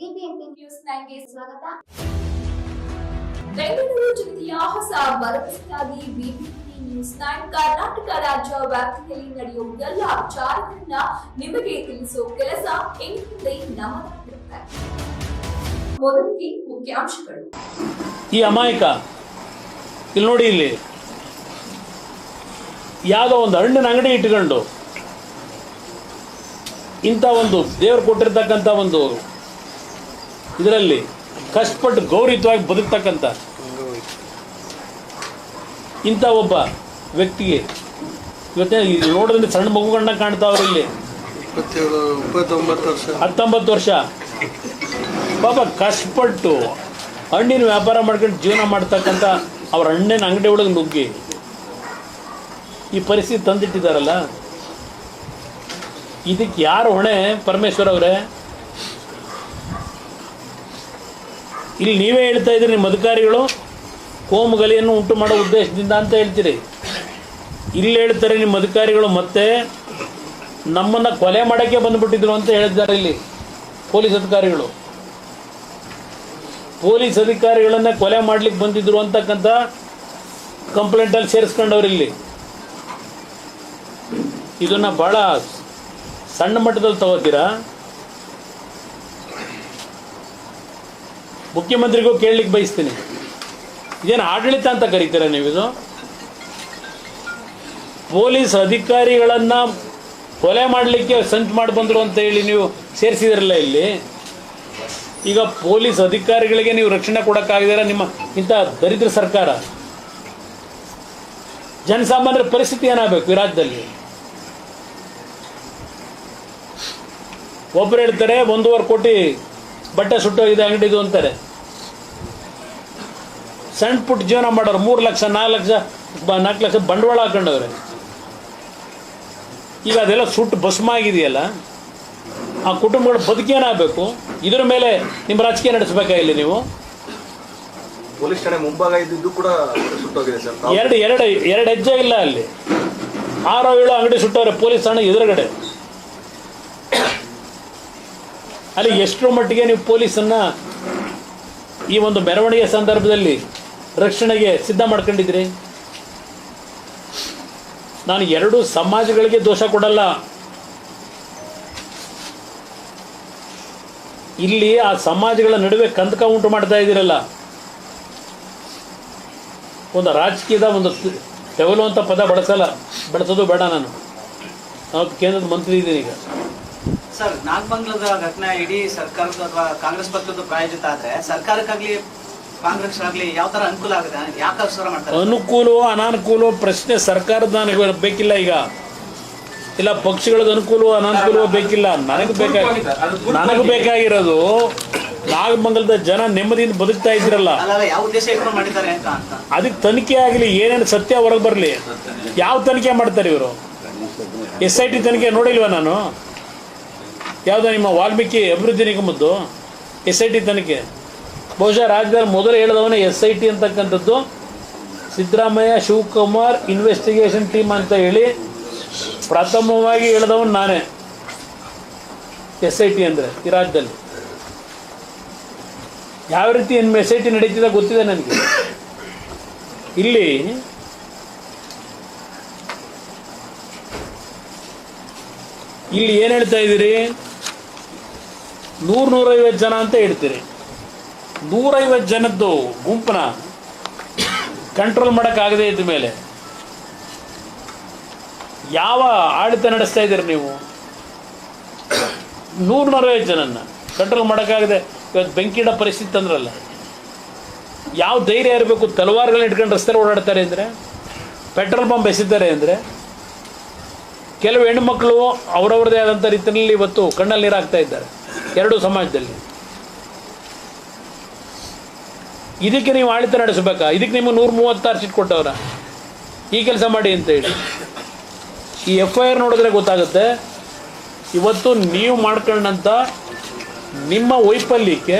BBMP news ನೈನ್ಗೆ ಸ್ವಾಗತ. ಬೆಂಗಳೂರು ಜಿಲ್ಲೆಯ ಹೊಸ ಭರವಸೆಯಾಗಿ ಬಿಬಿಎಂಪಿ ನ್ಯೂಸ್ ನೈನ್ ಕರ್ನಾಟಕ ರಾಜ್ಯ ವ್ಯಾಪ್ತಿಯಲ್ಲಿ ನಡೆಯುವ ಎಲ್ಲ ವಿಚಾರಗಳನ್ನ ನಿಮಗೆ ತಿಳಿಸುವ ಕೆಲಸ ಎಂದಿದೆ ನಮ್ಮದಾಗಿರುತ್ತೆ ಮೊದಲಿಗೆ ಮುಖ್ಯಾಂಶಗಳು. ಈ ಅಮಾಯಕ ಇಲ್ಲಿ ನೋಡಿ ಇಲ್ಲಿ ಯಾವುದೋ ಒಂದು ಹಣ್ಣಿನ ಅಂಗಡಿ ಇಟ್ಕೊಂಡು ಇಂಥ ಒಂದು ದೇವರು ಕೊಟ್ಟಿರ್ತಕ್ಕಂಥ ಒಂದು ಇದರಲ್ಲಿ ಕಷ್ಟಪಟ್ಟು ಗೌರವಿತವಾಗಿ ಬದುಕ್ತಕ್ಕಂಥ ಇಂಥ ಒಬ್ಬ ವ್ಯಕ್ತಿಗೆ ಇವತ್ತೇ ಇಲ್ಲಿ ನೋಡಿದ್ರೆ ಸಣ್ಣ ಮಗುಗಳನ್ನ ಕಾಣ್ತಾವ್ರು ಇಲ್ಲಿ. ಹತ್ತೊಂಬತ್ತು ವರ್ಷ. ಪಾಪ ಕಷ್ಟಪಟ್ಟು ಹಣ್ಣಿನ ವ್ಯಾಪಾರ ಮಾಡ್ಕೊಂಡು ಜೀವನ ಮಾಡ್ತಕ್ಕಂಥ ಅವ್ರ ಹಣ್ಣಿನ ಅಂಗಡಿ ಒಳಗೆ ನುಗ್ಗಿ ಈ ಪರಿಸ್ಥಿತಿ ತಂದಿಟ್ಟಿದ್ದಾರಲ್ಲ? ಇದಕ್ಕೆ ಯಾರು ಹೊಣೆ ಪರಮೇಶ್ವರ್ ಅವರೇ? ಇಲ್ಲಿ ನೀವೇ ಹೇಳ್ತಾ ಇದ್ದೀರಿ, ನಿಮ್ಮ ಅಧಿಕಾರಿಗಳು ಕೋಮುಗಲಿಯನ್ನು ಉಂಟು ಮಾಡೋ ಉದ್ದೇಶದಿಂದ ಅಂತ ಹೇಳ್ತೀರಿ. ಇಲ್ಲಿ ಹೇಳ್ತಾರೆ ನಿಮ್ಮ ಅಧಿಕಾರಿಗಳು, ಮತ್ತೆ ನಮ್ಮನ್ನು ಕೊಲೆ ಮಾಡೋಕ್ಕೆ ಬಂದುಬಿಟ್ಟಿದ್ರು ಅಂತ ಹೇಳಿದ್ದಾರೆ ಇಲ್ಲಿ ಪೊಲೀಸ್ ಅಧಿಕಾರಿಗಳು. ಪೊಲೀಸ್ ಅಧಿಕಾರಿಗಳನ್ನ ಕೊಲೆ ಮಾಡ್ಲಿಕ್ಕೆ ಬಂದಿದ್ರು ಅಂತಕ್ಕಂಥ ಕಂಪ್ಲೇಂಟಲ್ಲಿ ಸೇರಿಸ್ಕೊಂಡವ್ರು ಇಲ್ಲಿ. ಇದನ್ನ ಬಹಳ ಸಣ್ಣ ಮಟ್ಟದಲ್ಲಿ ತಗೋತೀರಾ? ಮುಖ್ಯಮಂತ್ರಿಗೂ ಕೇಳಲಿಕ್ಕೆ ಬಯಸ್ತೀನಿ. ಇದೇನು ಆಡಳಿತ ಅಂತ ಕರೀತೀರಾ ನೀವಿದು? ಪೊಲೀಸ್ ಅಧಿಕಾರಿಗಳನ್ನು ಕೊಲೆ ಮಾಡಲಿಕ್ಕೆ ಸಂಚು ಮಾಡಿ ಬಂದರು ಅಂತ ಹೇಳಿ ನೀವು ಸೇರಿಸಿದಿರಲ್ಲ ಇಲ್ಲಿ. ಈಗ ಪೊಲೀಸ್ ಅಧಿಕಾರಿಗಳಿಗೆ ನೀವು ರಕ್ಷಣೆ ಕೊಡೋಕ್ಕಾಗದಿರ ನಿಮ್ಮ ಇಂಥ ದರಿದ್ರ ಸರ್ಕಾರ? ಜನಸಾಮಾನ್ಯರ ಪರಿಸ್ಥಿತಿ ಏನಾಗಬೇಕು ಈ ರಾಜ್ಯದಲ್ಲಿ ಒಬ್ಬರು ಹೇಳ್ತಾರೆ ಒಂದೂವರೆ ಕೋಟಿ ಬಟ್ಟೆ ಸುಟ್ಟೋಗಿದೆ ಅಂಗಡಿದು ಅಂತಾರೆ. ಸಣ್ಣ ಪುಟ್ಟ ಜೀವನ ಮಾಡೋರು ಮೂರು ಲಕ್ಷ ನಾಲ್ಕು ಲಕ್ಷ ನಾಲ್ಕು ಲಕ್ಷ ಬಂಡವಾಳ ಹಾಕೊಂಡವ್ರೆ. ಈಗ ಅದೆಲ್ಲ ಸುಟ್ಟು ಭಸ್ಮ ಆಗಿದೆಯಲ್ಲ ಆ ಕುಟುಂಬಗಳ ಬದುಕೇನಾಗಬೇಕು? ಇದ್ರ ಮೇಲೆ ನಿಮ್ಮ ರಾಜಕೀಯ ನಡೆಸಬೇಕಾ ಇಲ್ಲಿ ನೀವು? ಪೊಲೀಸ್ ಠಾಣೆ ಮುಂಭಾಗ ಇದ್ದಿದ್ದು ಕೂಡ ಸುಟ್ಟೋಗಿದೆ ಸರ್. ಎರಡು ಎರಡು ಎರಡು ಹೆಜ್ಜೆ ಇಲ್ಲ ಅಲ್ಲಿ. ಆರೋ ಏಳು ಅಂಗಡಿ ಸುಟ್ಟವ್ರೆ ಪೊಲೀಸ್ ಠಾಣೆ ಎದುರುಗಡೆ. ಅಲ್ಲಿ ಎಷ್ಟರ ಮಟ್ಟಿಗೆ ನೀವು ಪೊಲೀಸನ್ನು ಈ ಒಂದು ಮೆರವಣಿಗೆ ಸಂದರ್ಭದಲ್ಲಿ ರಕ್ಷಣೆಗೆ ಸಿದ್ಧ ಮಾಡ್ಕೊಂಡಿದ್ರಿ ನಾನು ಎರಡೂ ಸಮಾಜಗಳಿಗೆ ದೋಷ ಕೊಡಲ್ಲ. ಇಲ್ಲಿ ಆ ಸಮಾಜಗಳ ನಡುವೆ ಕಂದಕ ಉಂಟು ಮಾಡ್ತಾ ಇದ್ದೀರಲ್ಲ. ಒಂದು ರಾಜಕೀಯದ ಒಂದು ತೆವಲು ಅಂತ ಪದ ಬಳಸಲ್ಲ, ಬಳಸೋದು ಬೇಡ ನಾನು. ನಾವು ಕೇಂದ್ರದ ಮಂತ್ರಿ ಇದ್ದೀನಿ ಈಗ. ಸರ್ ನಾಗಮಂಗಲದ ಘಟನೆ ಇಡೀ ಸರ್ಕಾರದ ಅಥವಾ ಕಾಂಗ್ರೆಸ್ ಪಕ್ಷದ ಪ್ರಾಯೋಜಿತ ಆದ್ರೆ ಸರ್ಕಾರಕ್ಕಾಗ್ಲಿ ಕಾಂಗ್ರೆಸ್ ಆಗ್ಲಿ ಯಾವ ತರ ಅನುಕೂಲ ಆಗುತ್ತೆ? ಯಾಕೆ ಮಾಡ್ತಾರೆ ಅನುಕೂಲವೋ ಅನಾನುಕೂಲವೋ ಪ್ರಶ್ನೆ ಸರ್ಕಾರದ ನನಗೆ ಬೇಕಿಲ್ಲ ಈಗ. ಇಲ್ಲ ಪಕ್ಷಗಳಿಗೆ ಅನುಕೂಲವೋ ಅನಾನುಕೂಲವೋ ಬೇಕಿಲ್ಲ. ನನಗೆ ಬೇಕಾಗಿ ನನಗೆ ಬೇಕಾಗಿರೋದು ನಾಗಮಂಗಲದ ಜನ ನೆಮ್ಮದಿಯಿಂದ ಬದುಕ್ತಾ ಇದ್ರಲ್ಲ ಅದಕ್ಕೆ ತನಿಖೆ ಆಗಲಿ ಏನೇನು ಸತ್ಯ ಹೊರಗೆ ಬರಲಿ. ಯಾವ ತನಿಖೆ ಮಾಡ್ತಾರೆ ಇವರು? ಎಸ್ ಐ ಟಿ ತನಿಖೆ ನೋಡಿಲ್ವಾ ನಾನು? ಯಾವುದೋ ನಿಮ್ಮ ವಾಲ್ಮೀಕಿ ಅಭಿವೃದ್ಧಿ ನಿಗಮದ್ದು ಎಸ್ ಐ ಟಿ ತನಿಖೆ. ಬಹುಶಃ ರಾಜ್ಯದಲ್ಲಿ ಮೊದಲು ಹೇಳಿದವನೇ ಎಸ್ ಐ ಟಿ ಅಂತಕ್ಕಂಥದ್ದು. ಸಿದ್ದರಾಮಯ್ಯ, ಶಿವಕುಮಾರ್ ಇನ್ವೆಸ್ಟಿಗೇಷನ್ ಟೀಮ್ ಅಂತ ಹೇಳಿ ಪ್ರಥಮವಾಗಿ ಹೇಳಿದವನು ನಾನೇ. ಎಸ್ ಐ ಟಿ ಅಂದರೆ ಈ ರಾಜ್ಯದಲ್ಲಿ. ಯಾವ ರೀತಿ ಏನು ಎಸ್ ಐ ಟಿ ನಡೀತಿದೆ ಗೊತ್ತಿದೆ ನನಗೆ. ಇಲ್ಲಿ ಇಲ್ಲಿ ಏನು ಹೇಳ್ತಾ ಇದ್ದೀರಿ? ನೂರು ನೂರೈವತ್ತು ಜನ ಅಂತ ಇಡ್ತೀರಿ ನೂರೈವತ್ತು ಜನದ್ದು ಗುಂಪನ್ನ ಕಂಟ್ರೋಲ್ ಮಾಡೋಕ್ಕಾಗದೇ ಇದ್ದ ಮೇಲೆ ಯಾವ ಆಡಳಿತ ನಡೆಸ್ತಾ ಇದ್ದೀರಿ ನೀವು? ನೂರು ನೂರೈವತ್ತು ಜನನ್ನ ಕಂಟ್ರೋಲ್ ಮಾಡೋಕ್ಕಾಗದೆ ಇವತ್ತು ಬೆಂಕಿಡ ಪರಿಸ್ಥಿತಿ ತಂದ್ರಲ್ಲ ಯಾವ ಧೈರ್ಯ ಇರಬೇಕು, ತಲವಾರುಗಳನ್ನ ಇಟ್ಕೊಂಡು ರಸ್ತೆ ಓಡಾಡ್ತಾರೆ ಅಂದರೆ, ಪೆಟ್ರೋಲ್ ಪಂಪ್ ಎಸಿದ್ದಾರೆ ಅಂದರೆ, ಕೆಲವು ಹೆಣ್ಣುಮಕ್ಕಳು ಅವರವ್ರದೇ ಆದಂಥ ರೀತಿಯಲ್ಲಿ ಇವತ್ತು ಕಣ್ಣಲ್ಲಿ ನೀರು ಹಾಕ್ತಾ ಇದ್ದಾರೆ. ಎರಡೂ ಸಮಾಜದಲ್ಲಿ. ಇದಕ್ಕೆ ನೀವು ಆಡಳಿತ ನಡೆಸಬೇಕಾ? ಇದಕ್ಕೆ ನಿಮಗೆ ನೂರ ಮೂವತ್ತಾರು ಸೀಟ್ ಕೊಟ್ಟವ್ರ. ಈ ಕೆಲಸ ಮಾಡಿ ಅಂತ ಹೇಳಿ. ಈ ಎಫ್ ಐ ಆರ್ ನೋಡಿದ್ರೆ ಗೊತ್ತಾಗುತ್ತೆ. ಇವತ್ತು ನೀವು ಮಾಡ್ಕೊಂಡಂಥ ನಿಮ್ಮ ವೈಫಲ್ಯಕ್ಕೆ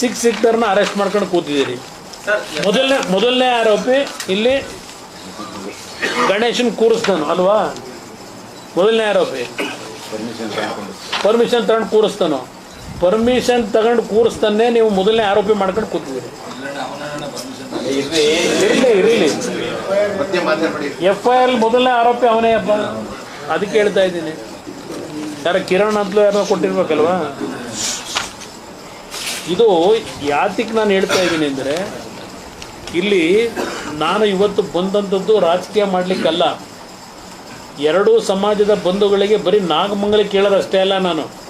ಸಿಕ್ಸ್ ಸಿಕ್ತರನ್ನ ಅರೆಸ್ಟ್ ಮಾಡ್ಕೊಂಡು ಕೂತಿದ್ದೀರಿ. ಮೊದಲನೇ ಮೊದಲನೇ ಆರೋಪಿ ಇಲ್ಲಿ ಗಣೇಶನ್ ಕೂರಿಸ್ತಾನು ಅಲ್ವಾ? ಮೊದಲನೇ ಆರೋಪಿ. ಪರ್ಮಿಷನ್ ತಗೊಂಡು ಕೂರಿಸ್ತಾನೋ. ಪರ್ಮಿಷನ್ ತಗೊಂಡು ಕೂರಿಸ್ತಾನೆ. ನೀವು ಮೊದಲನೇ ಆರೋಪಿ ಮಾಡ್ಕೊಂಡು ಕೂತಿದ್ದೀರಿ. ಇರಲಿ ಇರಲಿ ಎಫ್ ಐ ಆರ್ ಮೊದಲನೇ ಆರೋಪಿ ಅವನೇ ಅಪ್ಪ. ಅದಕ್ಕೆ ಹೇಳ್ತಾ ಇದ್ದೀನಿ. ಯಾರ ಕಿರಣ್ ಅಂತಲೂ ಯಾರೋ ಕೊಟ್ಟಿರ್ಬೇಕಲ್ವಾ? ಇದು ಯಾತಿಗೆ ನಾನು ಹೇಳ್ತಾ ಇದ್ದೀನಿ ಅಂದರೆ ಇಲ್ಲಿ ನಾನು ಇವತ್ತು ಬಂದಂಥದ್ದು ರಾಜಕೀಯ ಮಾಡಲಿಕ್ಕಲ್ಲ. ಎರಡೂ ಸಮಾಜದ ಬಂಧುಗಳಿಗೆ ಬರೀ ನಾಗಮಂಗಲ ಕೇಳೋದಷ್ಟೇ ಅಲ್ಲ ನಾನು.